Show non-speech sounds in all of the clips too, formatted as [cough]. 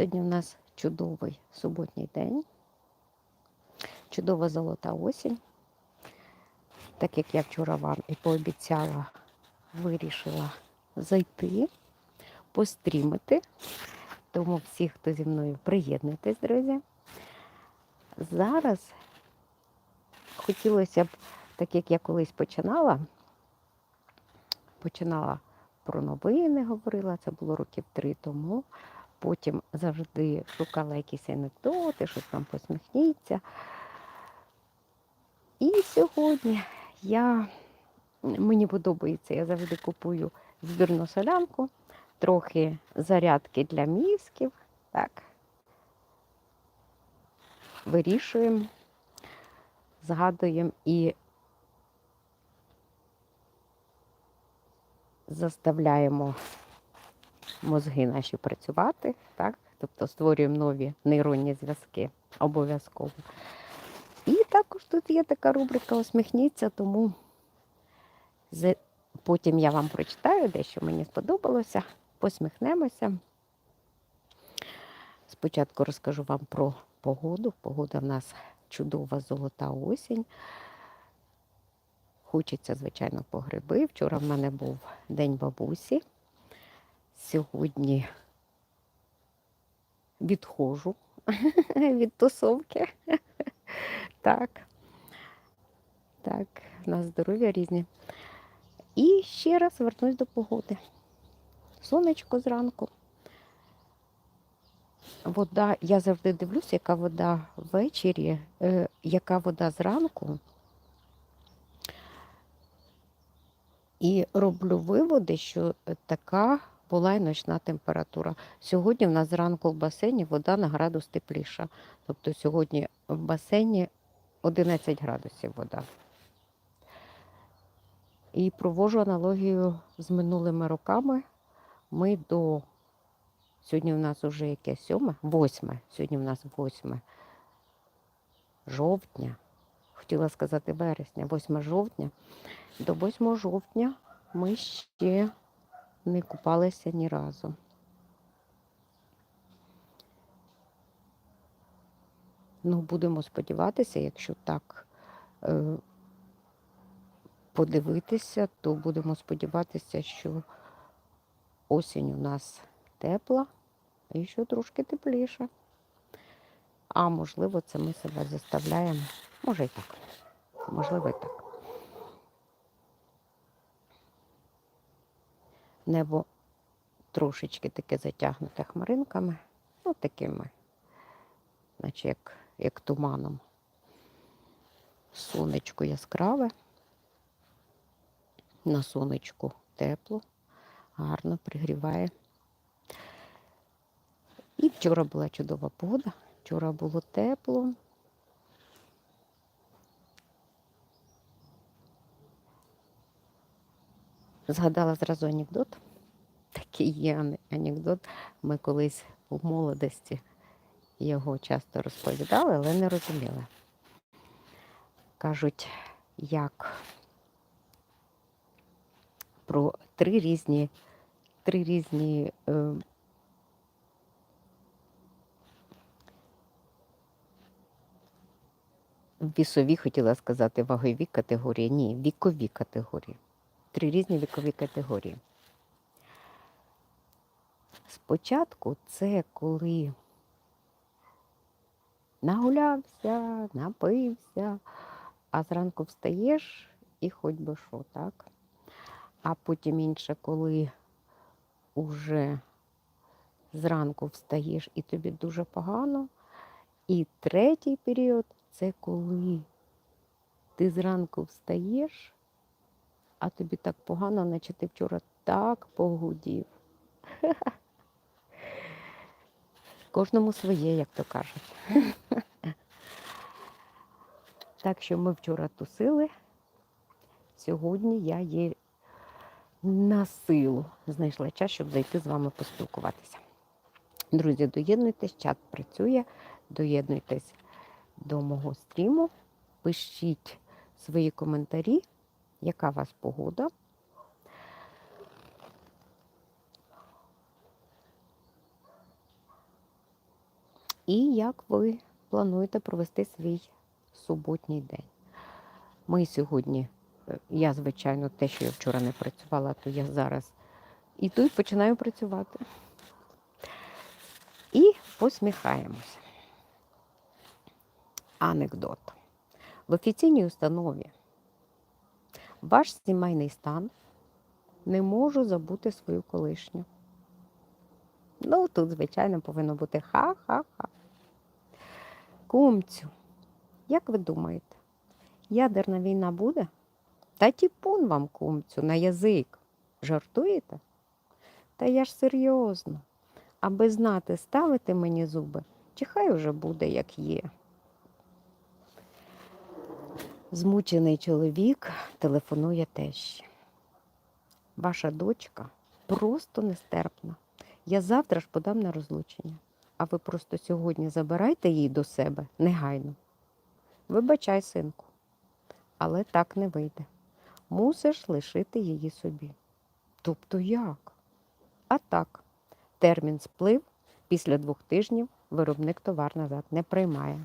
Сьогодні в нас чудовий суботній день, чудова золота осінь. Так як я вчора вам і пообіцяла, вирішила зайти, пострімити. Тому всі, хто зі мною приєднуйтесь, друзі. Зараз хотілося б, так як я колись починала, починала про новини, говорила, це було років три тому. Потім завжди шукала якісь анекдоти, щось там посміхніться. І сьогодні я, мені подобається, я завжди купую збірну солянку, трохи зарядки для мізків. Так. Вирішуємо, згадуємо і заставляємо мозги наші працювати, так? тобто створюємо нові нейронні зв'язки обов'язково. І також тут є така рубрика Усміхніться, тому потім я вам прочитаю дещо мені сподобалося, посміхнемося. Спочатку розкажу вам про погоду. Погода в нас чудова золота осінь. Хочеться, звичайно, по гриби. Вчора в мене був день бабусі. Сьогодні відходжу [laughs] від тусовки. Так. Так, на здоров'я різні. І ще раз вернусь до погоди. Сонечко зранку. Вода, я завжди дивлюся, яка вода ввечері, е, яка вода зранку. І роблю виводи, що така була і ночна температура. Сьогодні в нас зранку в басейні вода на градус тепліша. Тобто сьогодні в басейні 11 градусів вода. І провожу аналогію з минулими роками. Ми до сьогодні в нас вже яке сьоме? Восьме. Сьогодні в нас восьме жовтня. Хотіла сказати вересня, 8 жовтня. До 8 жовтня ми ще не купалися ні разу. Ну, будемо сподіватися, якщо так е, подивитися, то будемо сподіватися, що осінь у нас тепла і що трошки тепліше. А можливо, це ми себе заставляємо. Може і так. Можливо, і так. Небо трошечки таке затягнуте хмаринками, ну такими, наче як, як туманом. Сонечко яскраве. На сонечку тепло, гарно пригріває. І вчора була чудова погода, вчора було тепло. Згадала зразу анекдот. Такий є анекдот. Ми колись у молодості його часто розповідали, але не розуміли. Кажуть, як про три різні, три різні е, вісові, хотіла сказати, вагові категорії. Ні, вікові категорії. Три різні вікові категорії. Спочатку це коли нагулявся, напився, а зранку встаєш і хоч би що, так? А потім інше, коли уже зранку встаєш і тобі дуже погано. І третій період це коли ти зранку встаєш, а тобі так погано, наче ти вчора так погудів. [laughs] Кожному своє, як то кажуть. [laughs] Так що ми вчора тусили. Сьогодні я є на силу знайшла час, щоб зайти з вами поспілкуватися. Друзі, доєднуйтесь, чат працює, доєднуйтесь до мого стріму, пишіть свої коментарі, яка у вас погода. І як ви плануєте провести свій суботній день? Ми сьогодні, е, я, звичайно, те, що я вчора не працювала, то я зараз і починаю працювати. І посміхаємося. Анекдот. В офіційній установі ваш сімейний стан не можу забути свою колишню. Ну, тут, звичайно, повинно бути ха-ха-ха. Кумцю, як ви думаєте, ядерна війна буде? Та тіпун вам, кумцю, на язик. Жартуєте? Та я ж серйозно. Аби знати, ставити мені зуби, чи хай уже буде, як є. Змучений чоловік телефонує тещі. Ваша дочка просто нестерпна. Я завтра ж подам на розлучення, а ви просто сьогодні забирайте її до себе негайно. Вибачай, синку, але так не вийде. Мусиш лишити її собі. Тобто як? А так, термін сплив, після двох тижнів виробник товар назад не приймає.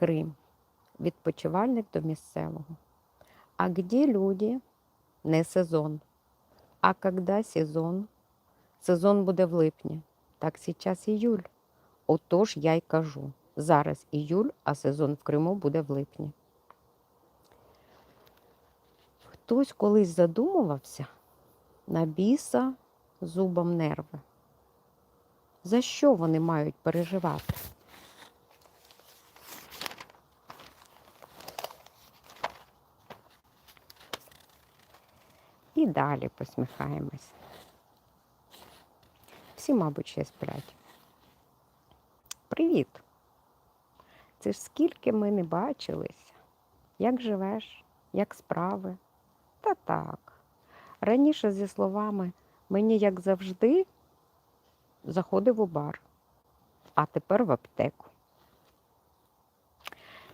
Крим. Відпочивальник до місцевого. А где люди? Не сезон. А когда сезон? Сезон буде в липні. Так зараз іюль. Отож я й кажу. Зараз іюль, а сезон в Криму буде в липні. Хтось колись задумувався на біса зубом нерви. За що вони мають переживати? І далі посміхаємось. Всі, мабуть, ще сплять. Привіт! Це ж скільки ми не бачились. Як живеш, як справи? Та так. Раніше зі словами мені, як завжди, заходив у бар, а тепер в аптеку.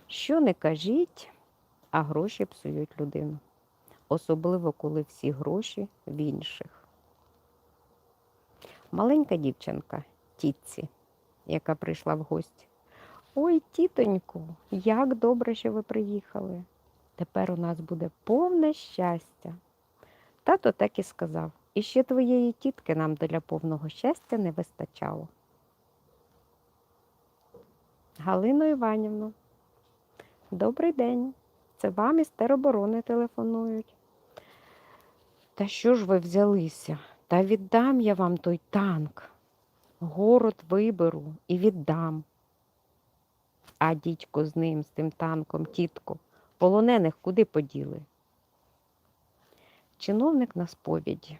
Що не кажіть, а гроші псують людину особливо коли всі гроші в інших. Маленька дівчинка тітці, яка прийшла в гості. Ой, тітоньку, як добре, що ви приїхали. Тепер у нас буде повне щастя. Тато так і сказав, і ще твоєї тітки нам для повного щастя не вистачало. Галино Іванівно, добрий день. Це вам із тероборони телефонують. Та що ж ви взялися? Та віддам я вам той танк. Город виберу і віддам. А дідько з ним, з тим танком, тітко, полонених куди поділи? Чиновник на сповіді.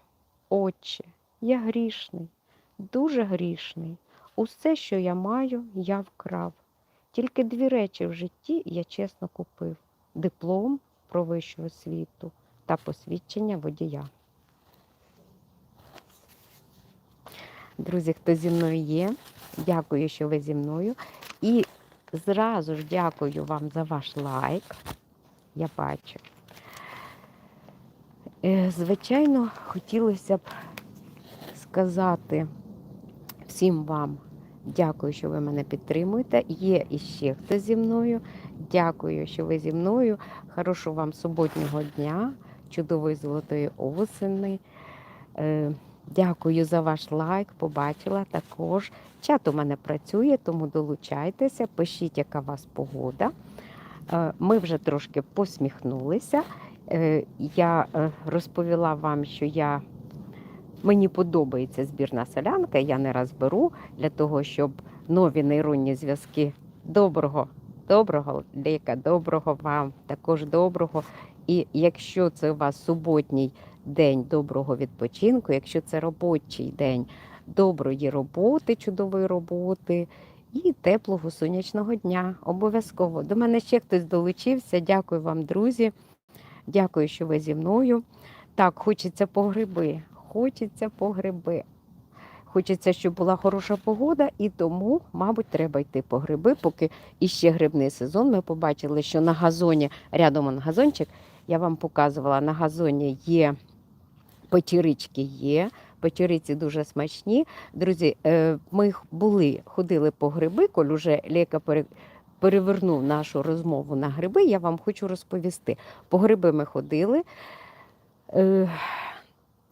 Отче, я грішний, дуже грішний. Усе, що я маю, я вкрав. Тільки дві речі в житті я чесно купив диплом про вищу освіту та посвідчення водія. Друзі, хто зі мною є, дякую, що ви зі мною. І зразу ж дякую вам за ваш лайк. Я бачу. Е, Звичайно, хотілося б сказати всім вам дякую, що ви мене підтримуєте. Є іще хто зі мною. Дякую, що ви зі мною. Хорошого вам суботнього дня, чудової золотої осени. Е, Дякую за ваш лайк. Побачила також. Чат у мене працює, тому долучайтеся, пишіть, яка у вас погода. Е, Ми вже трошки посміхнулися. Е, Я розповіла вам, що я. Мені подобається збірна солянка, я не раз беру для того, щоб нові нейронні зв'язки доброго, доброго ліка, доброго вам, також доброго. І якщо це у вас суботній день доброго відпочинку, якщо це робочий день доброї роботи, чудової роботи і теплого сонячного дня. Обов'язково. До мене ще хтось долучився. Дякую вам, друзі. Дякую, що ви зі мною. Так, хочеться по гриби. Хочеться по гриби. Хочеться, щоб була хороша погода, і тому, мабуть, треба йти по гриби, поки іще грибний сезон. Ми побачили, що на газоні, рядом он газончик, я вам показувала, на газоні є потірички є, Печериці дуже смачні. Друзі, е, ми були, ходили по гриби, коли вже Лєка перевернув нашу розмову на гриби, я вам хочу розповісти. По гриби ми ходили. Е,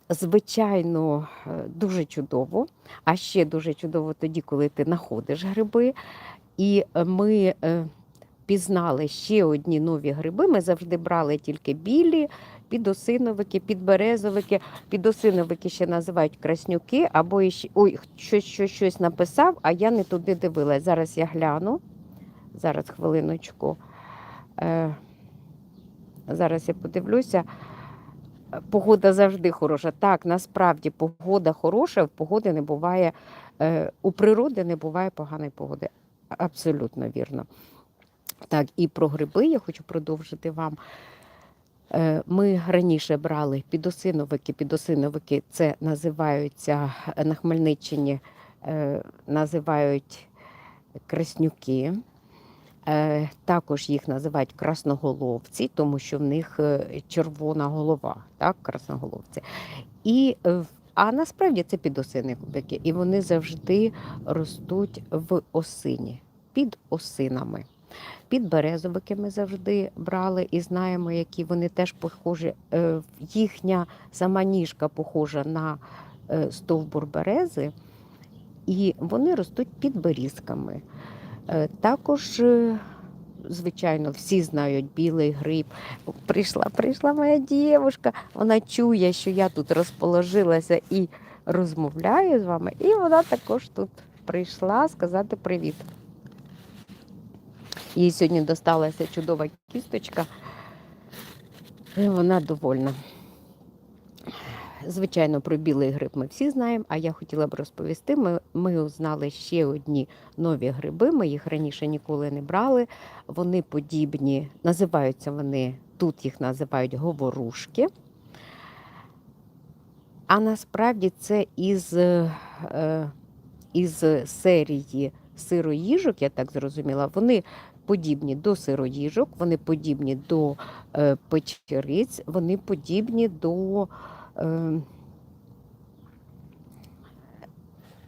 Звичайно, е, дуже чудово. А ще дуже чудово тоді, коли ти знаходиш гриби. І ми пізнали ще одні нові гриби. Ми завжди брали тільки білі, підосиновики, підберезовики. Підосиновики ще називають краснюки, або іще... ой, щось, щось, щось написав, а я не туди дивилась. Зараз я гляну. Зараз хвилиночку. Е, зараз я подивлюся. Погода завжди хороша. Так, насправді погода хороша, в погоди не буває, е, у природи не буває поганої погоди. Абсолютно вірно. Так, і про гриби я хочу продовжити вам. Е, Ми раніше брали підосиновики. Підосиновики це називаються на Хмельниччині, е, називають краснюки. Е, Також їх називають красноголовці, тому що в них червона голова, так, красноголовці. І, а насправді це підосиновики, і вони завжди ростуть в осині, під осинами. Підберезовики ми завжди брали і знаємо, які вони теж похожі. е, Їхня сама ніжка похожа на е, стовбур берези, і вони ростуть під берізками. Е, Також, звичайно, всі знають білий гриб. Прийшла, прийшла моя дівчинка, вона чує, що я тут розположилася і розмовляю з вами, і вона також тут прийшла сказати привіт. Їй сьогодні досталася чудова кісточка, і вона довольна. Звичайно, про білий гриб ми всі знаємо, а я хотіла б розповісти. Ми, ми узнали ще одні нові гриби. Ми їх раніше ніколи не брали. Вони подібні, називаються вони, тут їх називають говорушки. А насправді це із, е, із серії сироїжок, я так зрозуміла, вони подібні до сироїжок, вони подібні до е, печериць, вони подібні до. Е,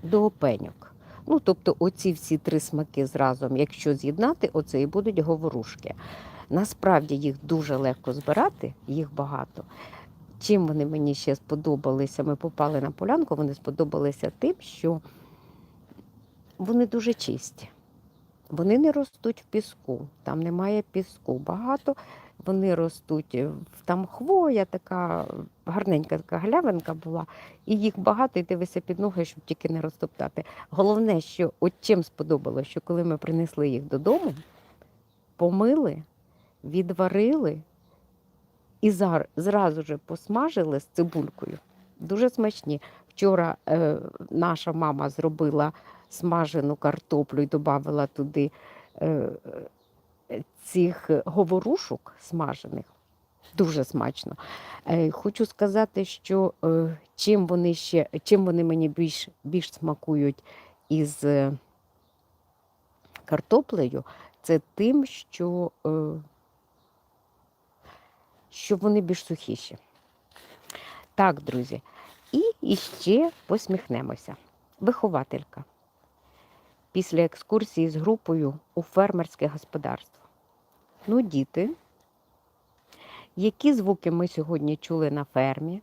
до опеньок. Ну, тобто, оці всі три смаки зразом, якщо з'єднати, оце і будуть говорушки. Насправді їх дуже легко збирати, їх багато. Чим вони мені ще сподобалися? Ми попали на полянку, вони сподобалися тим, що вони дуже чисті. Вони не ростуть в піску, там немає піску багато. Вони ростуть, е, там хвоя така гарненька така глявинка була, і їх багато, і дивися під ноги, щоб тільки не розтоптати. Головне, що от чим сподобалося, що коли ми принесли їх додому, помили, відварили і зар- зразу ж посмажили з цибулькою. Дуже смачні. Вчора е, наша мама зробила смажену картоплю і додавала туди е, цих говорушок смажених. Дуже смачно. Е, Хочу сказати, що е, чим вони ще, чим вони мені більш, більш смакують із е, картоплею, це тим, що, що вони більш сухіші. Так, друзі. І іще посміхнемося. Вихователька. Після екскурсії з групою у фермерське господарство. Ну, діти, які звуки ми сьогодні чули на фермі?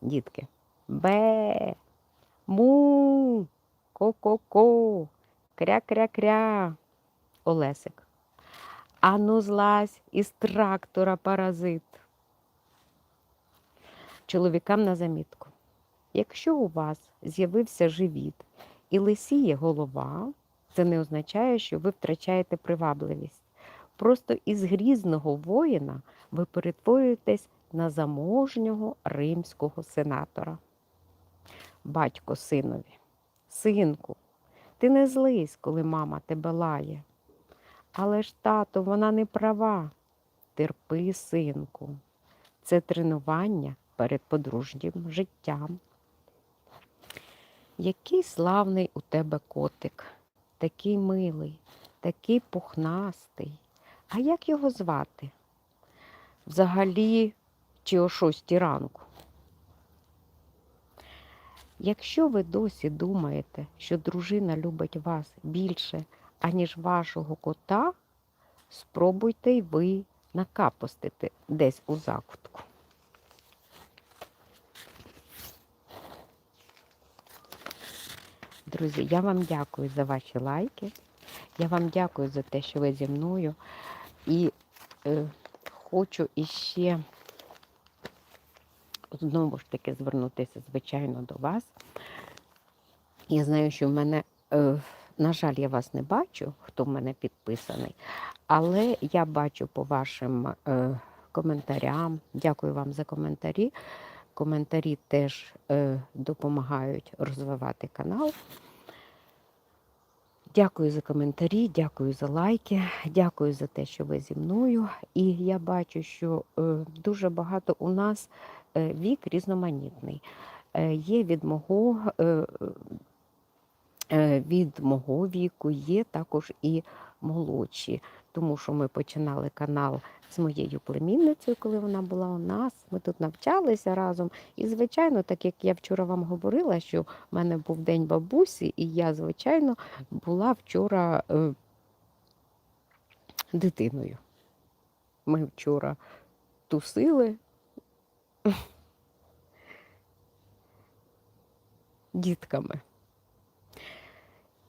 Дітки. Бе, му, ко-ко-ко, кря-кря-кря. Олесик. Ану злазь із трактора паразит. Чоловікам на замітку. Якщо у вас з'явився живіт і лисіє голова, це не означає, що ви втрачаєте привабливість. Просто із грізного воїна ви перетворюєтесь на заможнього римського сенатора. Батько синові, синку, ти не злись, коли мама тебе лає. Але ж, тато, вона не права. Терпи, синку. Це тренування перед подружнім життям. Який славний у тебе котик, такий милий, такий пухнастий. А як його звати? Взагалі, чи о шостій ранку? Якщо ви досі думаєте, що дружина любить вас більше, аніж вашого кота, спробуйте й ви накапостити десь у закутку. Друзі, я вам дякую за ваші лайки. Я вам дякую за те, що ви зі мною. І е, хочу іще знову ж таки звернутися, звичайно, до вас. Я знаю, що в мене, е, на жаль, я вас не бачу, хто в мене підписаний, але я бачу по вашим е, коментарям. Дякую вам за коментарі. Коментарі теж е, допомагають розвивати канал. Дякую за коментарі, дякую за лайки, дякую за те, що ви зі мною. І я бачу, що е, дуже багато у нас е, вік різноманітний. Е, є від мого, від мого віку, є також і молодші, тому що ми починали канал з моєю племінницею, коли вона була у нас. Ми тут навчалися разом. І, звичайно, так як я вчора вам говорила, що в мене був день бабусі, і я, звичайно, була вчора е, дитиною. Ми вчора тусили. Дітками.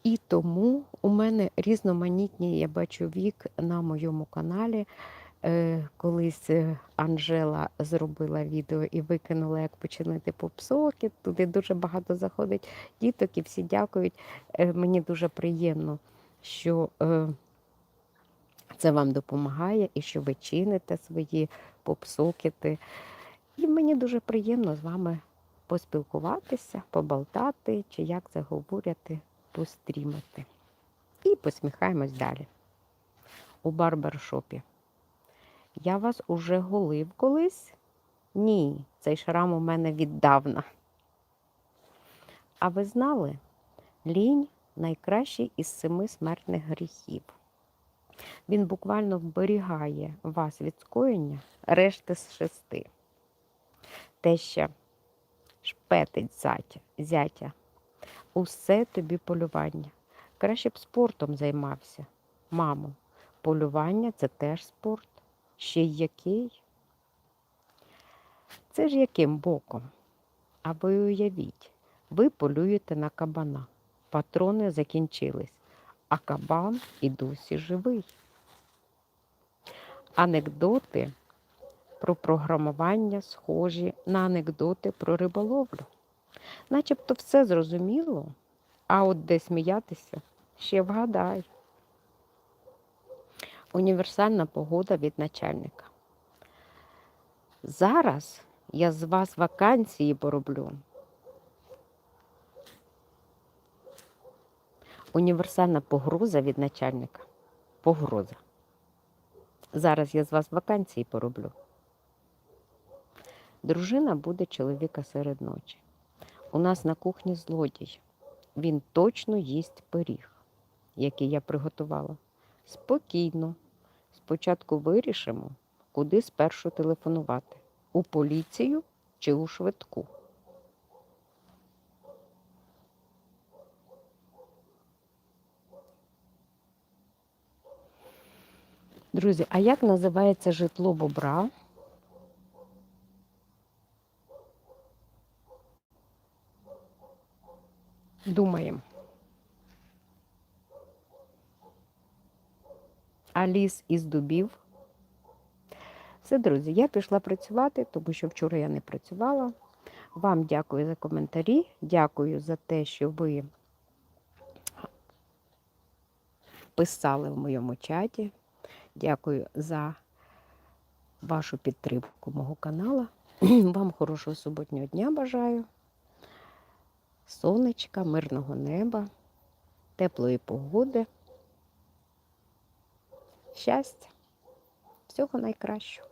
І тому у мене різноманітні, я бачу вік на моєму каналі. Е, Колись е, Анжела зробила відео і викинула, як починити попсоки. Туди дуже багато заходить діток і всі дякують. Е, Мені дуже приємно, що це вам допомагає і що ви чините свої попсокети. І мені дуже приємно з вами поспілкуватися, поболтати, чи як це говорять, пострімити. І посміхаємось далі. У барбершопі. Я вас уже голив колись? Ні, цей шрам у мене віддавна. А ви знали? Лінь найкращий із семи смертних гріхів. Він буквально вберігає вас від скоєння решти з шести. Теща шпетить зятя, зятя. Усе тобі полювання. Краще б спортом займався. Мамо, полювання це теж спорт. Ще й який? Це ж яким боком? А ви уявіть, ви полюєте на кабана. Патрони закінчились, а кабан і досі живий. Анекдоти про програмування схожі на анекдоти про риболовлю. Начебто все зрозуміло, а от де сміятися, ще вгадай. Універсальна погода від начальника. Зараз я з вас вакансії пороблю. Універсальна погроза від начальника. Погроза. Зараз я з вас вакансії пороблю. Дружина буде чоловіка серед ночі. У нас на кухні злодій. Він точно їсть пиріг, який я приготувала. Спокійно. Спочатку вирішимо, куди спершу телефонувати: у поліцію чи у швидку. Друзі, а як називається житло бобра? Думаємо. А ліс із дубів. Все, друзі, я пішла працювати, тому що вчора я не працювала. Вам дякую за коментарі. Дякую за те, що ви писали в моєму чаті. Дякую за вашу підтримку мого каналу. [clears throat] Вам хорошого суботнього дня бажаю. Сонечка, мирного неба, теплої погоди, щастя, всього найкращого.